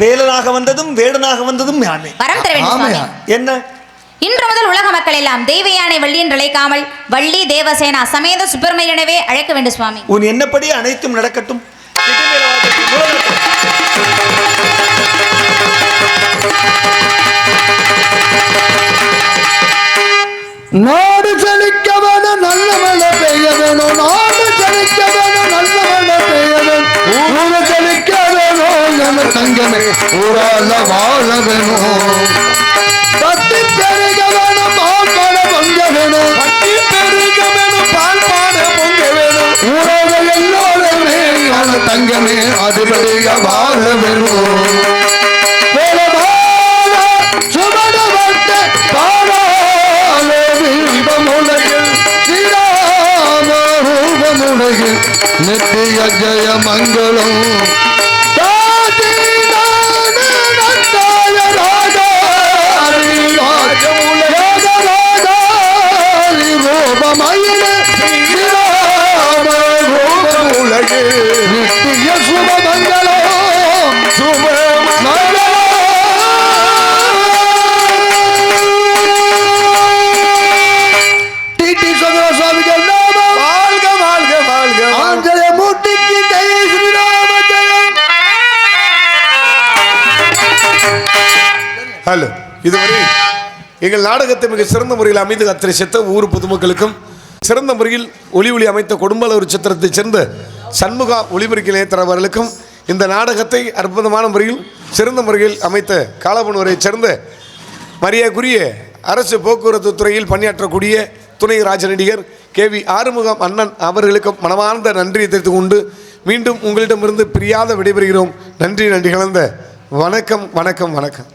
வேலனாக வந்ததும் வேடனாக வந்ததும் யானே வரம் தர வேண்டும் சுவாமி. என்ன? இன்று முதல் உலக மக்கள் எல்லாம் தெய்வ யானை வள்ளி என்று அழைக்காமல் வள்ளி தேவசேனா சமேத சுப்பிரமணியனவே அழைக்க வேண்டும் சுவாமி. உன் என்னப்படி அனைத்தும் நடக்கட்டும். நாடு செழிக்க வேணும் நல்ல மழை பெய்ய வேணும். நாடு செழிக்க வேணும். வேணும் தங்கமே ஊரால வாழ வேணும் பத்தி பெருக வேணும் பால் பாட பொங்க வேணும் பத்தி பெருக வேணும் பால் பாட பொங்க வேணும் ஊரோட எல்லோருமே என தங்கமே அதுபடிய வாழ வேணும் நித்திய ஜெய மங்களம் டிடி சந்திர சுவாமிகள் வாழ்க வாழ்க வாழ்க. ஆஞ்சநேய மூர்த்திக்கு ஜெய ஸ்ரீராம ஜெயம். ஹலோ இதுவரை எங்கள் நாடகத்தை மிக சிறந்த முறையில் அமைந்து அத்தனை செத்த ஊர் பொதுமக்களுக்கும் சிறந்த முறையில் ஒளி ஒளி அமைத்த கொடும்பலூர் சித்திரத்தைச் சேர்ந்த சண்முகா ஒளிபெருக்கி நிலையத்தரவர்களுக்கும் இந்த நாடகத்தை அற்புதமான முறையில் சிறந்த முறையில் அமைத்த காலபுணூரைச் சேர்ந்த மரியாதைக்குரிய அரசு போக்குவரத்து துறையில் பணியாற்றக்கூடிய துணை ராஜநடிகர் கே வி ஆறுமுகம் அண்ணன் அவர்களுக்கும் மனமார்ந்த நன்றியை தெரிவித்துக் கொண்டு மீண்டும் உங்களிடமிருந்து பிரியாத விடைபெறுகிறோம். நன்றி நன்றி கலந்த வணக்கம் வணக்கம் வணக்கம்.